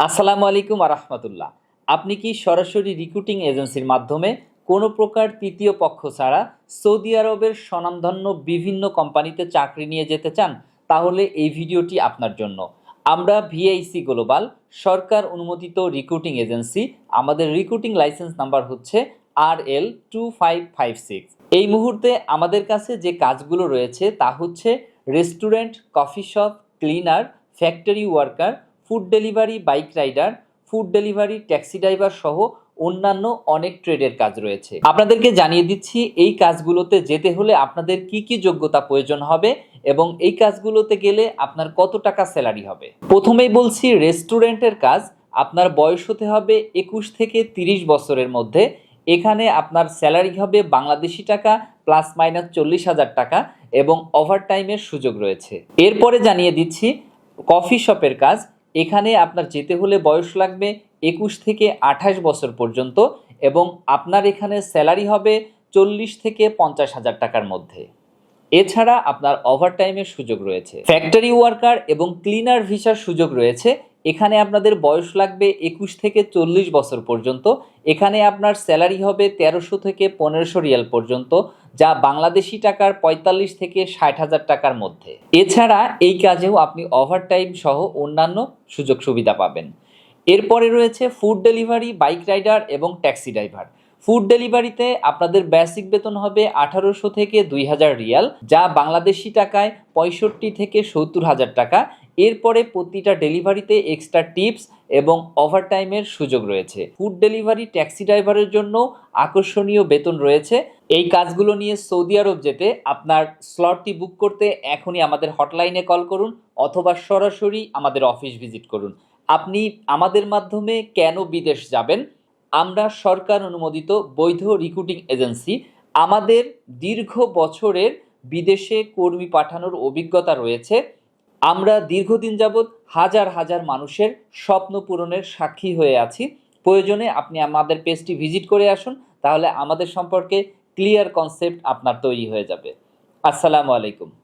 আসসালামু আলাইকুম আরহামতুল্লাহ আপনি কি সরাসরি রিক্রুটিং এজেন্সির মাধ্যমে কোনো প্রকার তৃতীয় পক্ষ ছাড়া সৌদি আরবের স্বনামধন্য বিভিন্ন কোম্পানিতে চাকরি নিয়ে যেতে চান? তাহলে এই ভিডিওটি আপনার জন্য। আমরা ভিআইসি গ্লোবাল, সরকার অনুমোদিত রিক্রুটিং এজেন্সি আমাদের রিক্রুটিং লাইসেন্স নাম্বার হচ্ছে R L two five five six এই মুহূর্তে আমাদের কাছে যে কাজগুলো রয়েছে তা হচ্ছে restaurant coffee shop cleaner factory worker food delivery bike rider food delivery taxi driver সহ অন্যান্য অনেক ট্রেডের কাজ রয়েছে। আপনাদেরকে জানিয়ে দিচ্ছি, এই কাজগুলোতে যেতে হলে আপনাদের কি কি যোগ্যতা প্রয়োজন হবে এবং এই কাজগুলোতে গেলে আপনার কত টাকা স্যালারি হবে? প্রথমেই বলছি রেস্টুরেন্টের কাজ আপনার বয়স হতে হবে একুশ থেকে তিরিশ বছরের মধ্যে। এখানে আপনার স্যালারি হবে বাংলাদেশি টাকা প্লাস মাইনাস চল্লিশ হাজার টাকা এবং ওভারটাইমের সুযোগ রয়েছে। এরপরে জানিয়ে দিচ্ছি কফি শপের কাজ এখানে আপনার যেতে হলে বয়স লাগবে একুশ থেকে আঠাশ বছর পর্যন্ত এবং আপনার এখানে স্যালারি হবে চল্লিশ থেকে পঞ্চাশ হাজার টাকার মধ্যে। এছাড়া আপনার ওভারটাইমের সুযোগ রয়েছে। ফ্যাক্টরি ওয়ার্কার এবং ক্লিনার ভিসার সুযোগ রয়েছে এখানে আপনাদের বয়স লাগবে একুশ থেকে চল্লিশ বছর পর্যন্ত। এখানে আপনার স্যালারি হবে তেরোশো থেকে পনেরোশো রিয়াল পর্যন্ত, যা বাংলাদেশি টাকার পঁয়তাল্লিশ থেকে ষাট হাজার টাকার মধ্যে। এছাড়া এই কাজেও আপনি ওভারটাইম সহ অন্যান্য সুযোগ সুবিধা পাবেন। এরপরে রয়েছে ফুড ডেলিভারি বাইক রাইডার এবং ট্যাক্সি ড্রাইভার ফুড ডেলিভারিতে আপনাদের বেসিক বেতন হবে আঠারোশো থেকে দুই হাজার রিয়াল, যা বাংলাদেশি টাকায় পঁয়ষট্টি থেকে সত্তর হাজার টাকা এরপরে প্রতিটা ডেলিভারিতে এক্সট্রা টিপস এবং ওভারটাইমের সুযোগ রয়েছে। ফুড ডেলিভারি ট্যাক্সি ড্রাইভারের জন্য আকর্ষণীয় বেতন রয়েছে। এই কাজগুলো নিয়ে সৌদি আরব যেতে আপনার স্লটটি বুক করতে এখনই আমাদের হটলাইনে কল করুন অথবা সরাসরি আমাদের অফিস ভিজিট করুন। আপনি আমাদের মাধ্যমে কেন বিদেশ যাবেন? আমরা সরকার অনুমোদিত বৈধ রিক্রুটিং এজেন্সি। আমাদের দীর্ঘ বছরের বিদেশে কর্মী পাঠানোর অভিজ্ঞতা রয়েছে। আমরা দীর্ঘদিন যাবৎ হাজার হাজার মানুষের স্বপ্ন পূরণের সাক্ষী হয়ে আছি। প্রয়োজনে আপনি আমাদের পেজটি ভিজিট করে আসুন, তাহলে আমাদের সম্পর্কে ক্লিয়ার কনসেপ্ট আপনার তৈরি হয়ে যাবে। আসসালামু আলাইকুম।